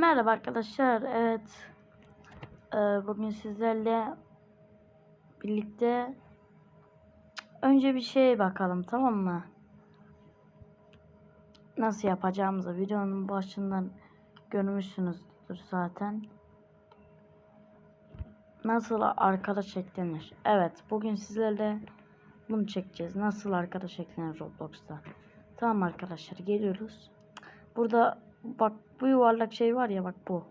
Merhaba arkadaşlar. Evet. Ee, bugün sizlerle birlikte önce bir şeye bakalım tamam mı? Nasıl yapacağımızı videonun başından görmüşsünüzdür zaten. Nasıl arkadaş eklenir? Evet, bugün sizlerle bunu çekeceğiz. Nasıl arkadaş eklenir Roblox'ta? Tamam arkadaşlar, geliyoruz. Burada bak bu yuvarlak şey var ya bak bu.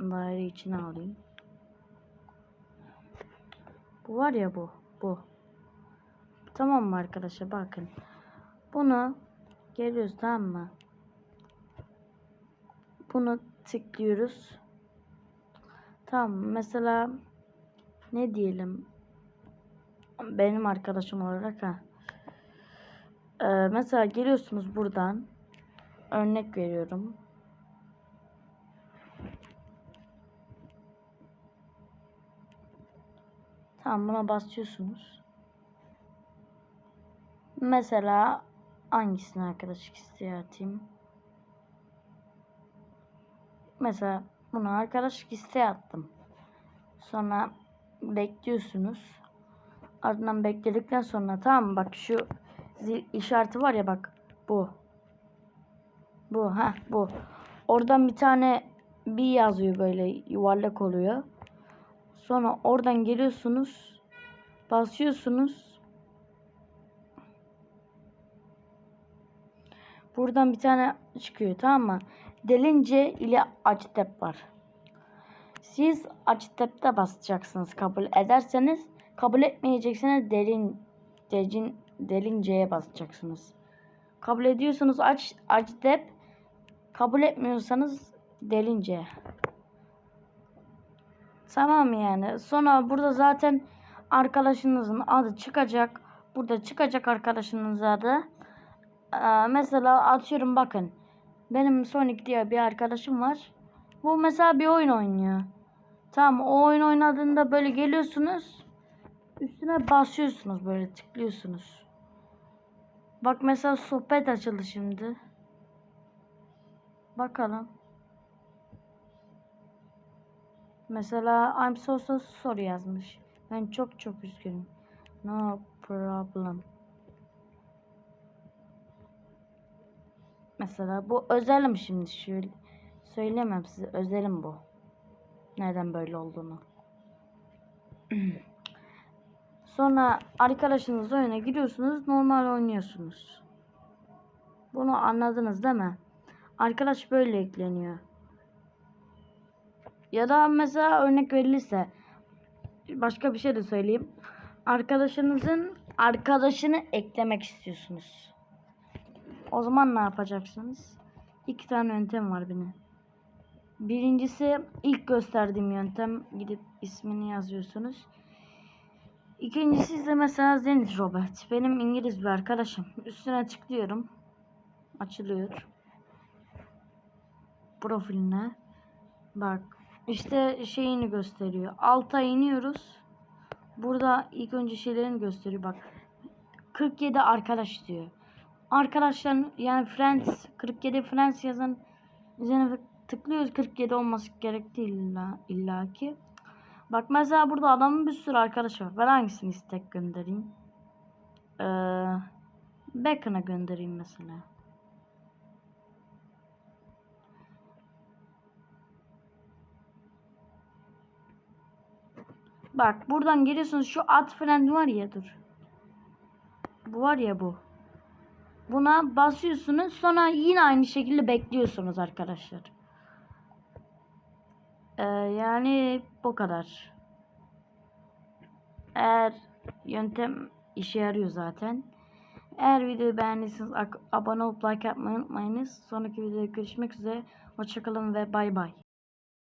Daire içine alayım. Bu var ya bu. Bu. Tamam mı arkadaşlar bakın. Bunu geliyoruz tamam mı? Bunu tıklıyoruz. Tamam mesela ne diyelim benim arkadaşım olarak ha. Ee, mesela geliyorsunuz buradan örnek veriyorum. Tamam buna basıyorsunuz. Mesela hangisini arkadaşlık isteği atayım? Mesela bunu arkadaşlık isteği attım. Sonra bekliyorsunuz. Ardından bekledikten sonra tamam? Bak şu zil işareti var ya bak bu. Bu ha bu. Oradan bir tane bir yazıyor böyle yuvarlak oluyor. Sonra oradan geliyorsunuz. Basıyorsunuz. Buradan bir tane çıkıyor tamam mı? Delince ile açtep var. Siz açtepte basacaksınız kabul ederseniz. Kabul etmeyecekseniz derin decin delinceye basacaksınız. Kabul ediyorsanız aç açtep kabul etmiyorsanız delince. Tamam yani. Sonra burada zaten arkadaşınızın adı çıkacak. Burada çıkacak arkadaşınız adı. Ee, mesela atıyorum bakın. Benim Sonic diye bir arkadaşım var. Bu mesela bir oyun oynuyor. Tamam o oyun oynadığında böyle geliyorsunuz. Üstüne basıyorsunuz böyle tıklıyorsunuz. Bak mesela sohbet açıldı şimdi. Bakalım. Mesela I'm so so sorry yazmış. Ben çok çok üzgünüm. No problem. Mesela bu özelim şimdi şöyle. Söylemem size özelim bu. Neden böyle olduğunu. Sonra arkadaşınız oyuna giriyorsunuz. Normal oynuyorsunuz. Bunu anladınız değil mi? Arkadaş böyle ekleniyor. Ya da mesela örnek verilirse başka bir şey de söyleyeyim. Arkadaşınızın arkadaşını eklemek istiyorsunuz. O zaman ne yapacaksınız? İki tane yöntem var benim. Birincisi ilk gösterdiğim yöntem gidip ismini yazıyorsunuz. İkincisi ise mesela Zenit Robert. Benim İngiliz bir arkadaşım. Üstüne tıklıyorum. Açılıyor. Profiline. Bak işte şeyini gösteriyor. Alta iniyoruz. Burada ilk önce şeylerini gösteriyor. Bak 47 arkadaş diyor. Arkadaşların yani Friends 47 Friends yazan üzerine tıklıyoruz 47 olması gerekti illa illaki. Bak mesela burada adamın bir sürü arkadaşı var. Ben hangisini istek göndereyim? Ee, Beckon'a göndereyim mesela. Bak buradan geliyorsunuz şu at friend var ya dur. Bu var ya bu. Buna basıyorsunuz sonra yine aynı şekilde bekliyorsunuz arkadaşlar. Ee, yani bu kadar. Eğer yöntem işe yarıyor zaten. Eğer videoyu beğendiyseniz abone olup like yapmayı unutmayınız. Sonraki videoda görüşmek üzere. Hoşçakalın ve bay bay.